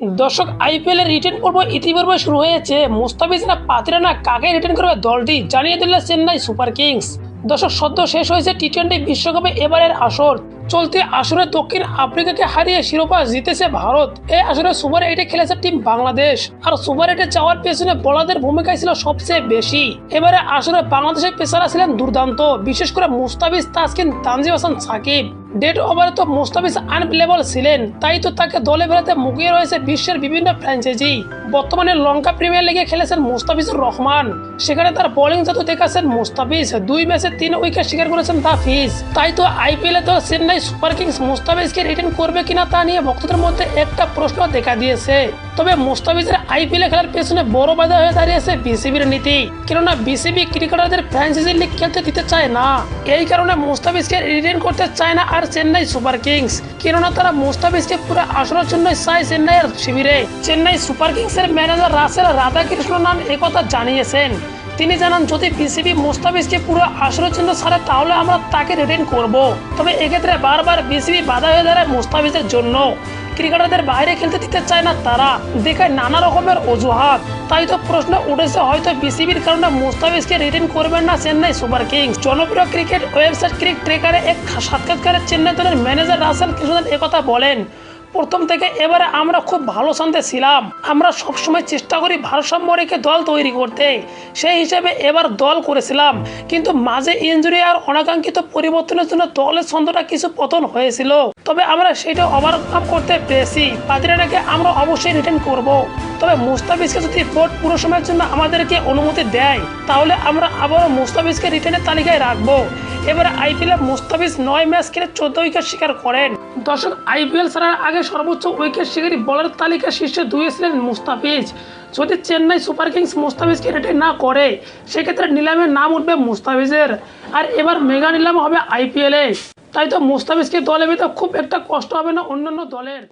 দর্শক, আইপিএল এর রিটার্ন পর্ব ইতিপূর্বে শুরু হয়েছে। মুস্তাফিজরা পাতিরা না কাকে রিটার্ন করবে দলটি জানিয়ে দিল চেন্নাই সুপার কিংস। দর্শক, সদ্য শেষ হয়েছে টি টোয়েন্টি বিশ্বকাপে এবারের আসর। চলতি আসরে দক্ষিণ আফ্রিকাকে হারিয়ে শিরোপা জিতেছে ভারত। এই আসরে সুপার এইটে খেলেছে টিম বাংলাদেশ। আর সুপার এইটে যাওয়ার পেছনে বলাদের ভূমিকা ছিল সবচেয়ে বেশি। এবারে আসরে বাংলাদেশের পেসারা ছিলেন দুর্দান্ত। বিশেষ করে মুস্তাফিজ, তাসকিন, তানজিম হাসান, সাকিব। ডেড ওভারে তো মুস্তাফিজ আনপ্লেবল ছিলেন। তাই তো তাকে দলে ফেরাতে মুখিয়ে রয়েছে বিশ্বের বিভিন্ন ফ্র্যাঞ্চাইজি বর্তমানে লঙ্কা প্রিমিয়ার লিগে খেলেছেন মুস্তাফিজুর রহমান। সেখানে তার বোলিং জাদু দেখাচ্ছেন মুস্তাফিজ দুই ম্যাচে তিন উইকেট শিকার করেছেন দাফিজ তাই তো আইপিএল তো চেন্নাই সুপার কিংস মুস্তাফিজকে রিটার্ন করবে কিনা তা নিয়ে ভক্তদের মধ্যে একটা প্রশ্ন দেখা দিয়েছে। তবে মুস্তাফিজের আইপিএল খেলার পেছনে বড় বাধা হয়ে দাঁড়িয়েছে বিসিবির নীতি। কেননা বিসিবি ক্রিকেটারদের ফ্র্যাঞ্চাইজি লিগ খেলতে দিতে চায় না। এই কারণে মুস্তাফিজকে রিটার্ন করতে চায় না আর চেন্নাই সুপার কিংস। কেননা তারা মুস্তাফিজকে পুরো আসরের জন্য চায় চেন্নাইয়ের শিবিরে। চেন্নাই সুপার কিংসের ম্যানেজার রাসেল রাধাকৃষ্ণ নাম একথা জানিয়েছেন। তিনি জানান, যদি বিসিবি মুস্তাফিজকে পুরো আসরের জন্য ছাড়ে, তাহলে আমরা তাকে রিটার্ন করব। তবে এক্ষেত্রে বারবার বিসিবি বাধা হয়ে দাঁড়ায় মুস্তাফিজের জন্য। ক্রিকেটারদের বাইরে খেলতে দিতে চায় না তারা। দেখায় নানা রকমের অজুহাত। তাই তো প্রশ্ন উঠেছে, হয়তো বিসিবির কারণে মুস্তাফিজকে রিটার্ন করবেন না চেন্নাই সুপার কিংস। জনপ্রিয় ক্রিকেট ওয়েবসাইট ক্রিক ট্রেকারে এক সাক্ষাৎকারে চেন্নাই দলের ম্যানেজার রাসেল কৃষ্ণন একথা বলেন প্রথম থেকে এবারে আমরা খুব ভালো শান্তে ছিলাম। আমরা সবসময় চেষ্টা করি ভারসাম্য রেখে দল তৈরি করতে। সেই হিসেবে এবার দল করেছিলাম। কিন্তু মাঝে ইঞ্জুরি আর অনাকাঙ্ক্ষিত পরিবর্তনের জন্য দলের ছন্দটা কিছু পতন হয়েছিল। তবে আমরা সেটা ওভারকাম করতে পেরেছি। পাতিরাটাকে আমরা অবশ্যই রিটার্ন করব। তবে মুস্তাফিজকে যদি বোর্ড পুরো সময়ের জন্য আমাদেরকে অনুমতি দেয়, তাহলে আমরা আবারও মুস্তাফিজকে রিটার্নের তালিকায় রাখব। এবারে আইপিএল মুস্তাফিজ নয় ম্যাচ খেলে চোদ্দ উইকেট শিকার করেন। দর্শক, আইপিএল ছাড়ার আগে সর্বোচ্চ উইকেট শিকারী বলার তালিকা শীর্ষে দুয়ে ছিলেন মুস্তাফিজ। যদি চেন্নাই সুপার কিংস মুস্তাফিজকে রিটার্ন না করে, সেক্ষেত্রে নিলামে নাম উঠবে মুস্তাফিজের। আর এবার মেগা নিলাম হবে আইপিএলে। তাই তো মুস্তাফিজকে দলে পেতে খুব একটা কষ্ট হবে না অন্যান্য দলের।